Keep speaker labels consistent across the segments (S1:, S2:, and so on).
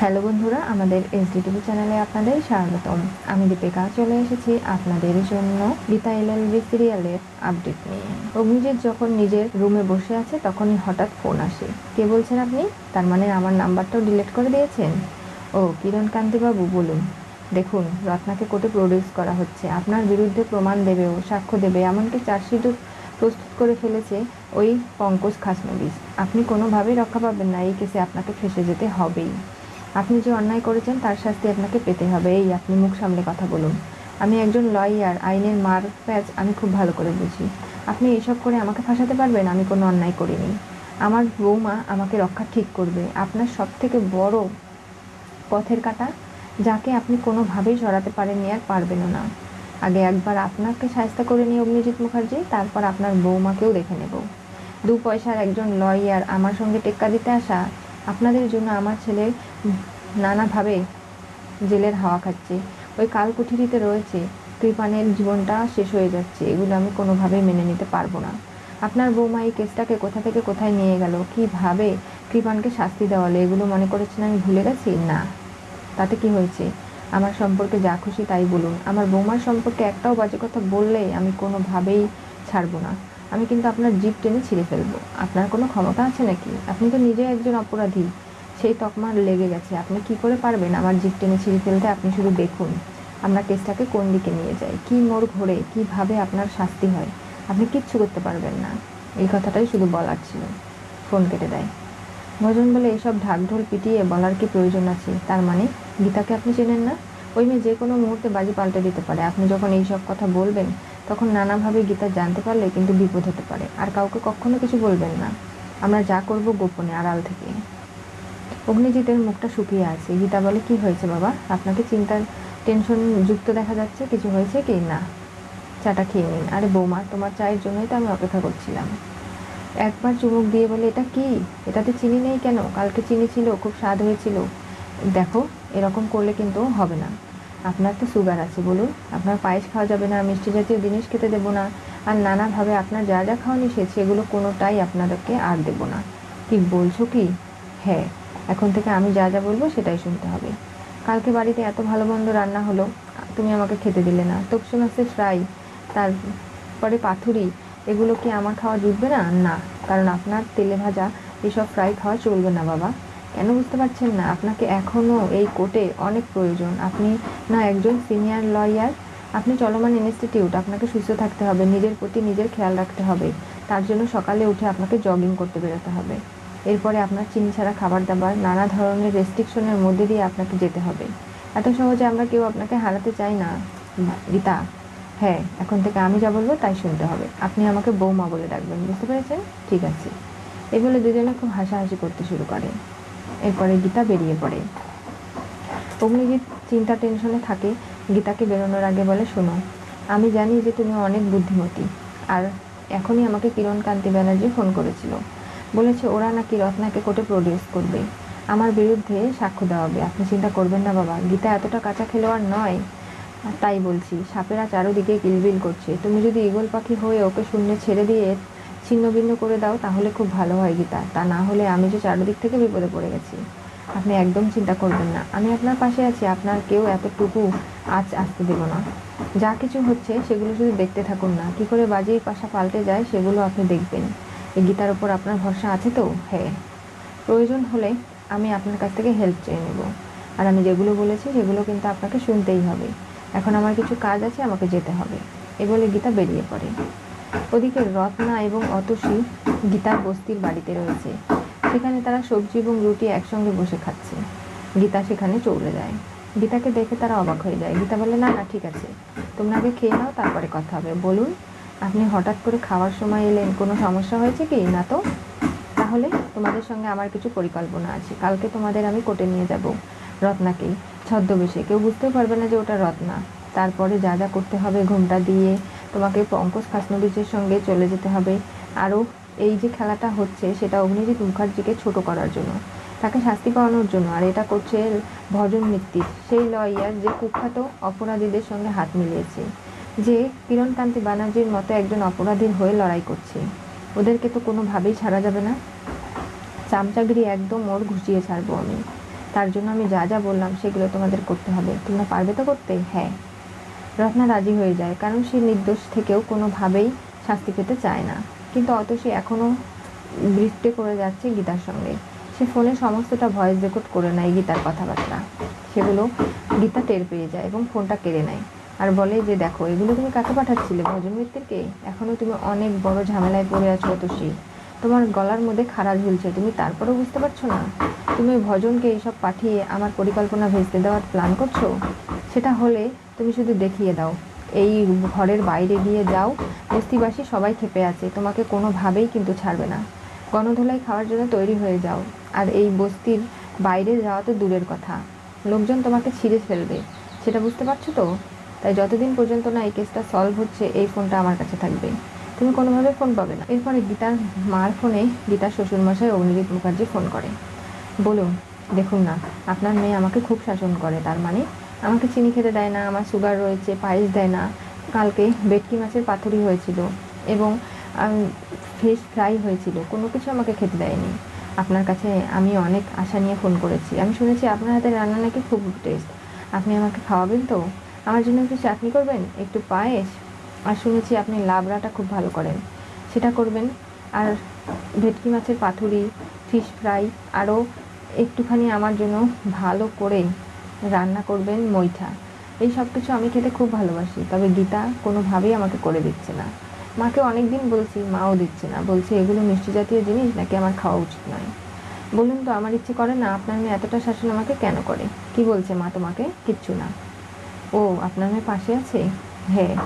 S1: Hello বন্ধুরা, আমাদের SD TV চ্যানেলে আপনাদের স্বাগতম। আমি দীপিকা, চলে এসেছি আপনাদের জন্য গীতা এলএলবি সিরিয়ালের আপডেট নিয়ে। অগ্নিজিৎ যখন নিজের রুমে বসে আছে, তখনই হঠাৎ ফোন আসে। কে বলছেন আপনি? তার মানে আমার নাম্বারটাও ডিলিট করে দিয়েছেন? ও, কিরণ কান্তিবাবু, বলুন। দেখুন, রত্নাকে কোর্টে প্রডিউস করা হচ্ছে। আপনার বিরুদ্ধে প্রমাণ দেবে ও সাক্ষ্য দেবে, এমনকি চার্জশিটও প্রস্তুত করে ফেলেছে ওই পঙ্কজ খাসনবিস। আপনি কোনোভাবেই রক্ষা পাবেন না, এই কেসে আপনাকে ফেসে যেতে হবেই। আপনি যে অন্যায় করেছেন, তার শাস্তি আপনাকে পেতে হবে। এই আপনি মুখ সামলে কথা বলুন। আমি একজন লয়ার আইনের মার প্যাচ আমি খুব ভালো করে বুঝি। আপনি এসব করে আমাকে ফাঁসাতে পারবেন? আমি কোনো অন্যায় করিনি। আমার বৌমা আমাকে রক্ষা ঠিক করবে। আপনার সব থেকে বড় পথের কাটা, যাকে আপনি কোনোভাবেই সরাতে পারেননি আর পারবেনও না। আগে একবার আপনাকে সাহায্য করে নিই অগ্নিজিৎ মুখার্জি, তারপর আপনার বৌমাকেও দেখে নেব। দু পয়সার একজন লয়ার আমার সঙ্গে টেক্কা দিতে আসা, আপনাদের জন্য আমার ছেলে নানাভাবে জেলের হাওয়া খাচ্ছে। ওই কালকুঠিরিতে রয়েছে, কৃপানের জীবনটা শেষ হয়ে যাচ্ছে। এগুলো আমি কোনোভাবেই মেনে নিতে পারব না। আপনার বৌমা এই কেসটাকে কোথা থেকে কোথায় নিয়ে গেল? কীভাবে কৃপানকে শাস্তি দেওয়ালে? এগুলো মনে করেছেন আমি ভুলে গেছি? না। তাতে কি হয়েছে? আমার সম্পর্কে যা খুশি তাই বলুন। আমার বৌমার সম্পর্কে একটাও বাজে কথা বললে আমি কোনোভাবেই ছাড়বো না। আমি কিন্তু আপনার জিপ টেনে ছিঁড়ে ফেলব। আপনার কোনো ক্ষমতা আছে নাকি? আপনি তো নিজে একজন অপরাধী। সেই তকমা লেগে গেছে। আপনি কি করে পারবেন আমার জিপ টেনে ছিঁড়ে ফেলতে? আপনি শুধু দেখুন, আমরা কেসটাকে কোন দিকে নিয়ে যাই? কী মোড় ঘোরে? কীভাবে আপনার শাস্তি হয়? আপনি কিচ্ছু করতে পারবেন না। এই কথাটাই শুধু বলার ছিল। ফোন কেটে দেয়। ভজন বলে, এসব ঢাকঢোল পিটিয়ে বলার কি প্রয়োজন আছে? তার মানে গীতাকে আপনি চেনেন না? ওই মেয়ে যে কোনো মুহূর্তে বাজি পাল্টে দিতে পারে। আপনি যখন এই সব কথা বলবেন, তখন নানাভাবে গীতা জানতে পারলে কিন্তু বিপদ হতে পারে। আর কাউকে কখনো কিছু বলবেন না। আমরা যা করব গোপনে, আড়াল থেকে। অগ্নিজিতের মুখটা শুকিয়ে আছে। গীতা বলে, কি হয়েছে বাবা? আপনাকে চিন্তার টেনশন যুক্ত দেখা যাচ্ছে? কিছু হয়েছে কি? না। চাটা খেয়ে নিন। আরে বৌমা, তোমার চায়ের জন্যই তো আমি অপেক্ষা করছিলাম। একবার চুমুক দিয়ে বলে, এটা কি? এটাতে চিনি নেই কেন? কালকে চিনি ছিল, খুব স্বাদ হয়েছিল। দেখো, এরকম করলে কিন্তু হবে না। আপনার তো সুগার আছে, বলুন। আপনার পায়েস খাওয়া যাবে না, মিষ্টি জাতীয় জিনিস খেতে দেবো না। আর নানাভাবে আপনার যা যা খাওয়া নিষেধ সেগুলো কোনোটাই আপনাদেরকে আর দেবো না। কি বলছো কি? হ্যাঁ এখন থেকে আমি যা যা বলব সেটাই শুনতে হবে। কালকে বাড়িতে এত ভালো মন্দ রান্না হলো, তুমি আমাকে খেতে দিলে না। তপসি মাছের ফ্রাই, তারপরে পাথুরি, এগুলো কি আমার খাওয়া জুটবে না? না, কারণ আপনার তেলে ভাজা এসব ফ্রাই খাওয়া চলবে না বাবা। কেন বুঝতে পারছেন না? আপনাকে এখনও এই কোর্টে অনেক প্রয়োজন। আপনি না একজন সিনিয়র লয়ার, আপনি চলমান ইনস্টিটিউট, আপনাকে সুস্থ থাকতে হবে, নিজের প্রতি নিজের খেয়াল রাখতে হবে। তার জন্য সকালে উঠে আপনাকে জগিং করতে বেরোতে হবে। এরপরে আপনার চিনি ছাড়া খাবার দাবার, নানা ধরনের রেস্ট্রিকশনের মধ্যে দিয়ে আপনাকে যেতে হবে। এত সহজে আমরা কেউ আপনাকে হারাতে চাই না। রীতা হ্যাঁ এখন থেকে আমি যা বলব তাই শুনতে হবে। আপনি আমাকে বৌমা বলে ডাকবেন, বুঝতে পেরেছেন? ঠিক আছে। এই বলে দুজনে খুব হাসাহাসি করতে শুরু করে। এরপরে গীতা বেরিয়ে পড়ে। অগ্নিজিৎ চিন্তা টেনশনে থাকে। গীতাকে বেরোনোর আগে বলে, শোনো, আমি জানি যে তুমি অনেক বুদ্ধিমতী। আর এখনই আমাকে কিরণ কান্তি ব্যানার্জি ফোন করেছিল। বলেছে, ওরা নাকি রত্নাকে কোর্টে প্রডিউস করবে। আমার বিরুদ্ধে সাক্ষ্য দেওয়া হবে। আপনি চিন্তা করবেন না বাবা, গীতা এতটা কাঁচা খেলোয়াড় নয়। তাই বলছি, সাপেরা চারোদিকে কিলবিল করছে। তুমি যদি ইগল পাখি হয়ে ওকে শূন্যে ছেড়ে দিয়ে ছিন্ন ভিন্ন করে দাও, তাহলে খুব ভালো হয় গীতা। তা না হলে আমি যে চারোদিক থেকে বিপদে পড়ে গেছি। আপনি একদম চিন্তা করবেন না। আমি আপনার পাশে আছি, আপনার কেউ এতটুকু আজ আসতে দেব না। যা কিছু হচ্ছে, সেগুলো শুধু দেখতে থাকুন না। কি করে বাজির পাশা পাল্টে যায়, সেগুলো আপনি দেখবেন। গীতার ওপর আপনার ভরসা আছে তো? হ্যাঁ। প্রয়োজন হলে আমি আপনার কাছ থেকে হেল্প চেয়ে নেব। আর আমি যেগুলো বলেছি, সেগুলো কিন্তু আপনাকে শুনতেই হবে। এখন আমার কিছু কাজ আছে, আমাকে যেতে হবে। এ বলে গীতা বেরিয়ে পড়ে। ওদিকে রত্না এবং অতসী গীতার বস্তির বাড়িতে রয়েছে। সেখানে তারা সবজি এবং রুটি একসঙ্গে বসে খাচ্ছে। গীতা সেখানে চলে যায়। গীতাকে দেখে তারা অবাক হয়ে যায়। গীতা বলে, না না, ঠিক আছে। তোমরা আগে খেয়ে নাও, তারপরে কথা হবে। বলুন আপনি হঠাৎ করে খাওয়ার সময় এলেন, কোনো সমস্যা হয়েছে কি? না তো? তাহলে তোমাদের সঙ্গে আমার কিছু পরিকল্পনা আছে। কালকে তোমাদের আমি কোর্টে নিয়ে যাব, রত্নাকেই। ছদ্মবেশে। কেউ বুঝতেও পারবে না যে ওটা রত্না। তারপরে যা যা করতে হবে, ঘুমটা দিয়ে তোমাকে পঙ্কজ খাসনবিজের সঙ্গে চলে যেতে হবে। আরও এই যে খেলাটা হচ্ছে, সেটা অগ্নিজিৎ মুখার্জিকে ছোট করার জন্য। তাকে শাস্তি পাওয়ানোর জন্য। আর এটা করছে ভজন মিত্তির। সেই লয়ার যে কুখ্যাত অপরাধীদের সঙ্গে হাত মিলিয়েছে। যে কিরণকান্তি ব্যানার্জির মতো একজন অপরাধীর হয়ে লড়াই করছে। ওদেরকে তো কোনোভাবেই ছাড়া যাবে না। চামচাগিরি একদম ওর ঘুষিয়ে ছাড়বো আমি। তার জন্য আমি যা যা বললাম সেগুলো তোমাদের করতে হবে। তোমরা পারবে তো করতে? হ্যাঁ। রত্না রাজি হয়ে যায়, কারণ সে নির্দোষ থেকেও কোনোভাবেই শাস্তি পেতে চায় না। কিন্তু অত সে এখনও বৃত্তে করে যাচ্ছে গীতার সঙ্গে। সে ফোনে সমস্তটা ভয়েস রেকর্ড করে নেয় গীতার কথাবার্তা। সেগুলো গীতা টের পেয়ে যায় এবং ফোনটা কেড়ে নেয়। আর বলে যে দেখো, এগুলো তুমি কাকে পাঠাচ্ছিলে? ভজন মিত্রকে এখনও তুমি অনেক বড় ঝামেলায় পড়ে আছো অতসী। তোমার গলার মধ্যে খাড়া ঝুলছে, তুমি তারপরেও বুঝতে পারছ না? তুমি ভজনকে এইসব পাঠিয়ে আমার পরিকল্পনা ভেস্তে দেওয়ার প্ল্যান করছ? সেটা হলে তুমি শুধু দেখিয়ে দাও। এই ঘরের বাইরে গিয়ে যাও, বস্তিবাসী সবাই খেপে আছে, তোমাকে কোনোভাবেই কিন্তু ছাড়বে না। গণধোলাই খাওয়ার জন্য তৈরি হয়ে যাও। আর এই বস্তির বাইরে যাওয়া তো দূরের কথা। লোকজন তোমাকে ছিঁড়ে ফেলবে। সেটা বুঝতে পারছ তো? তাই যতদিন পর্যন্ত না এই কেসটা সলভ হচ্ছে, এই ফোনটা আমার কাছে থাকবে তুমি কোনোভাবে ফোন পাবে না। এরপরে গীতার মার ফোনে গীতার শ্বশুরমশাই অগ্নিদীপ মুখার্জি ফোন করে। বলুন, দেখুন না, আপনার মেয়ে আমাকে খুব শাসন করে, তার মানে আমাকে চিনি খেতে দেয় না, আমার সুগার রয়েছে, পায়েস দেয় না। কালকে ভেটকি মাছের পাথুরি হয়েছিল এবং ফিশ ফ্রাই হয়েছিল, কোনো কিছু আমাকে খেতে দেয়নি। আপনার কাছে আমি অনেক আশা নিয়ে ফোন করেছি। আমি শুনেছি আপনার হাতে রান্না নাকি খুব টেস্ট আপনি আমাকে খাওয়াবেন তো? আমার জন্য একটু চাটনি করবেন? একটু পায়েস? আর শুনেছি আপনি লাবড়াটা খুব ভালো করেন। সেটা করবেন। আর ভেটকি মাছের পাথুরি ফিশ ফ্রাই আরও একটুখানি আমার জন্য ভালো করে রান্না করবেন মৈঠা এই সব কিছু আমি খেতে খুব ভালোবাসি, তবে গীতা কোনোভাবেই আমাকে করে দিচ্ছে না। মাকে অনেক দিন বলছি, মাও দিচ্ছে না। বলছে, এগুলো মিষ্টি জাতীয় জিনিস? নাকি আমার খাওয়া উচিত নয়? বলুন তো, আমার ইচ্ছে করে না, আপনার মেয়ে এতটা শাসন আমাকে কেন করে? কি বলছে মা তোমাকে? কিচ্ছু না। ও, আপনার মেয়ে পাশে আছে? হ্যাঁ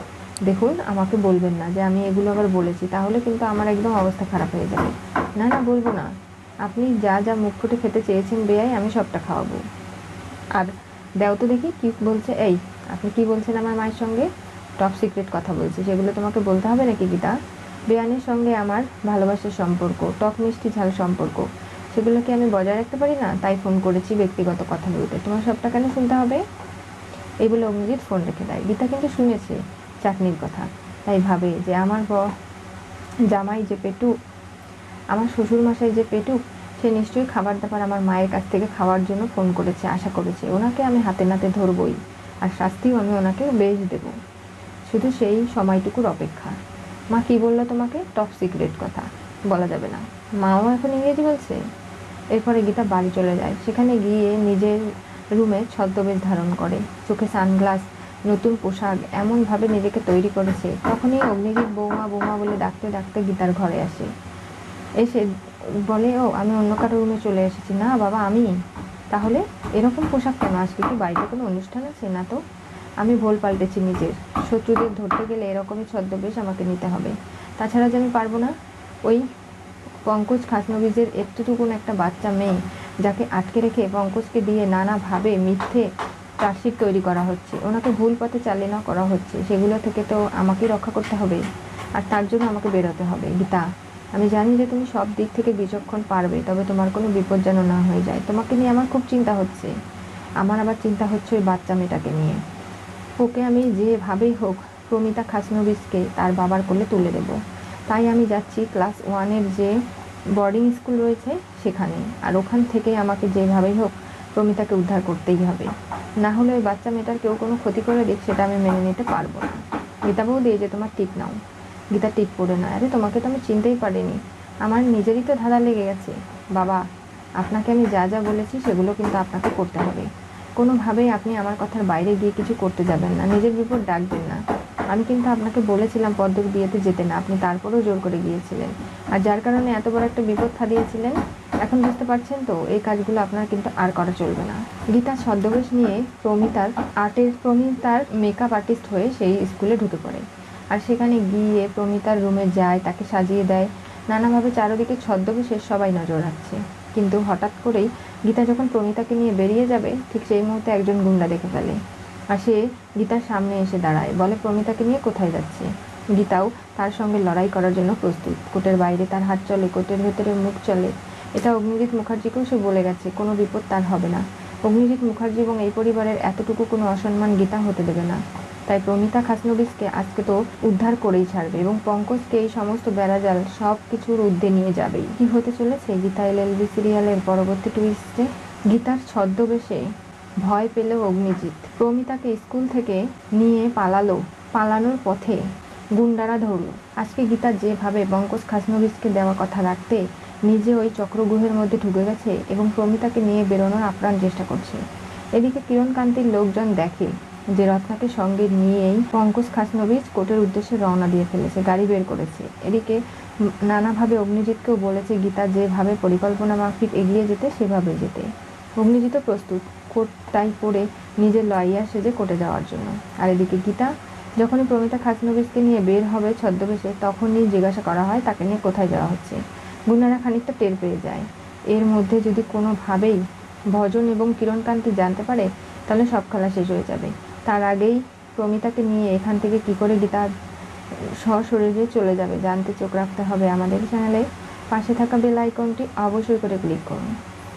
S1: দেখুন, আমাকে বলবেন না যে আমি এগুলো আবার বলেছি, তাহলে কিন্তু আমার একদম অবস্থা খারাপ হয়ে যাবে। না না, বলব না। আপনি যা যা মুখ ফুটে খেতে চেয়েছেন বেয়াই, আমি সবটা খাওয়াবো। আর দেও তো দেখি কি বলছে, এই, আপনি কি বলছেন আমার মায়ের সঙ্গে? টপ সিক্রেট কথা বলছে, সেগুলো তোমাকে বলতে হবে নাকি গীতা? বেয়ানের সঙ্গে আমার ভালোবাসার সম্পর্ক, টক মিষ্টি ঝাল সম্পর্ক, সেগুলোকে আমি বজায় রাখতে পারি না? তাই ফোন করেছি ব্যক্তিগত কথা বলতে। তোমার সবটা কেন শুনতে হবে? এই বলে অগ্নিজিৎ ফোন রেখে দেয়। গীতা কিন্তু শুনেছে চাটনির কথা। তাই ভাবে যে, আমার ব জামাই যে পেটু, আমার শ্বশুর মশাই যে পেটুক সে নিশ্চয়ই খাবার দাবার আমার মায়ের কাছ থেকে খাওয়ার জন্য ফোন করেছে, আশা করেছে। ওনাকে আমি হাতে নাতে ধরবই, আর শাস্তিও আমি ওনাকে বেশ দেব। শুধু সেই সময়টুকুর অপেক্ষা। মা কি বলল তোমাকে? টপ সিক্রেট কথা। বলা যাবে না। মাও এখন ইংরেজি বলছে? এরপরে গীতা বাড়ি চলে যায়। সেখানে গিয়ে নিজের রুমে ছদ্মবেশ ধারণ করে। চোখে সানগ্লাস, নতুন পোশাক, এমনভাবে নিজেকে তৈরি করেছে, তখনই অগ্নিজিৎ বৌমা বৌমা বলে ডাকতে ডাকতে গীতার ঘরে আসে। এসে বলে, ও, আমি অন্য কারও রুমে চলে এসেছি। না, বাবা, আমি? তাহলে এরকম পোশাক কেন? আজকে কি বাড়িতে কোনো অনুষ্ঠান আছে? না তো? আমি ভুল পাল্টেছি নিজের। শত্রুদের ধরতে গেলে এরকমই ছদ্মবেশ আমাকে নিতে হবে। তাছাড়া যে আমি পারব না? ওই পঙ্কজ খাসনবিজের একটুটুকুন একটা বাচ্চা মেয়ে যাকে আটকে রেখে পঙ্কজকে দিয়ে নানাভাবে মিথ্যে চার্জশিট তৈরি করা হচ্ছে। ওনাকে ভুল পথে চালিয়ে না করা হচ্ছে। সেগুলো থেকে তো আমাকেই রক্ষা করতে হবে। আর তার জন্য আমাকে বেরোতে হবে। গীতা, আমি জানি যে তুমি সব দিক থেকে বিচক্ষণ পারবে, তবে তোমার কোনো বিপদ যেন না হয়ে যায়। তোমাকে নিয়ে আমার খুব চিন্তা হচ্ছে। আমার আবার চিন্তা হচ্ছে ওই বাচ্চা মেয়েটাকে নিয়ে। ওকে আমি যেভাবেই হোক প্রমিতা খাসনবিসকে তার বাবার কোলে তুলে দেব। তাই আমি যাচ্ছি ক্লাস ওয়ানের যে বোর্ডিং স্কুল রয়েছে সেখানে। আর ওখান থেকে আমাকে যেভাবেই হোক প্রমিতাকে উদ্ধার করতেই হবে। না হলে ওই বাচ্চা মেয়েটার কেউ কোনো ক্ষতি করে দিক, সেটা আমি মেনে নিতে পারব না। গীতা বৌদি যে তোমার টিপ নাও। গীতা টিপ পড়ে না। আরে তোমাকে তো আমি চিনতেই পারিনি। আমার নিজেরই তো ধাঁধা লেগে গেছে। বাবা, আপনাকে আমি যা যা বলেছি সেগুলো কিন্তু আপনাকে করতে হবে। কোনোভাবেই আপনি আমার কথার বাইরে গিয়ে কিছু করতে যাবেন না। নিজের বিপদ ডাকবেন না। আমি কিন্তু আপনাকে বলেছিলাম পদ্মক বিয়েতে যেতে না, আপনি তারপরেও জোর করে গিয়েছিলেন। আর যার কারণে এত বড় একটা বিপদ খাদিয়েছিলেন এখন বুঝতে পারছেন তো, এই কাজগুলো আপনার কিন্তু আর করা চলবে না। গীতা ছদ্মবেশ নিয়ে প্রমিতার, আর্টের প্রমিতার মেকআপ আর্টিস্ট হয়ে সেই স্কুলে ঢুকে পড়ে। আর সেখানে গিয়ে প্রমিতার রুমে যায়, তাকে সাজিয়ে দেয়। নানাভাবে চারদিকে ছদ্মবেশের সবাই নজর রাখছে। কিন্তু হঠাৎ করেই গীতা যখন প্রমিতাকে নিয়ে বেরিয়ে যাবে, ঠিক সেই মুহূর্তে একজন গুন্ডা দেখে ফেলে। আর সে গীতার সামনে এসে দাঁড়ায়। বলে, প্রমিতাকে নিয়ে কোথায় যাচ্ছে? গীতাও তার সঙ্গে লড়াই করার জন্য প্রস্তুত। কোটের বাইরে তার হাত চলে, কোটের ভেতরে মুখ চলে। এটা অগ্নিজিৎ মুখার্জিকেও সে বলে গেছে, কোনো বিপদ তার হবে না। অগ্নিজিৎ মুখার্জি এবং এই পরিবারের এতটুকু কোনো অসম্মান গীতা হতে দেবে না। তাই প্রমিতা খাসনবিসকে আজকে তো উদ্ধার করেই ছাড়বে এবং পঙ্কজকে এই সমস্ত বেড়াজাল সব কিছুর ঊর্ধ্বে নিয়ে যাবেই। কি হতে চলেছে? গীতা এল সিরিয়ালের পরবর্তী টুইস্টে গীতার ছদ্মবেশে ভয় পেল অগ্নিজিৎ। প্রমিতাকে স্কুল থেকে নিয়ে পালালো। পালানোর পথে গুন্ডারা ধরলো। আজকে গীতা যেভাবে বঙ্কজ খাসনবিসকে দেওয়া কথা রাখতে নিজে ওই চক্রগুহের মধ্যে ঢুকে গেছে এবং প্রমিতাকে নিয়ে বেরোনোর আপ্রাণ চেষ্টা করছে। এদিকে কিরণকান্তির লোকজন দেখে যে রত্নাকে সঙ্গে নিয়েই পঙ্কজ খাসনবিজ কোর্টের উদ্দেশ্যে রওনা দিয়ে ফেলেছে, গাড়ি বের করেছে। এদিকে নানাভাবে অগ্নিজিৎকেও বলেছে, গীতা যেভাবে পরিকল্পনা মাফিক এগিয়ে যেতে, সেভাবে যেতে। অগ্নিজিৎ প্রস্তুত। কোটটাই পরে নিজের লয়ার সেজে কোর্টে যাওয়ার জন্য। আর এদিকে গীতা, যখনই প্রমিতা খাসনবিজকে নিয়ে বের হবে ছদ্মবেশে, তখনই জিজ্ঞাসা করা হয় তাকে নিয়ে কোথায় যাওয়া হচ্ছে। গুন্ডারা খানিকটা টের পেয়ে যায়। এর মধ্যে যদি কোনোভাবেই ভজন এবং কিরণকান্তি জানতে পারে, তাহলে সব খেলা শেষ হয়ে যাবে। তার আগেই প্রমিতাকে নিয়ে এখান থেকে কি করে গীতা সশরীরে চলে যাবে? জানতে চোখ রাখতে হবে আমাদের চ্যানেলে। পাশে থাকা বেল আইকনটি অবশ্যই করে ক্লিক করুন।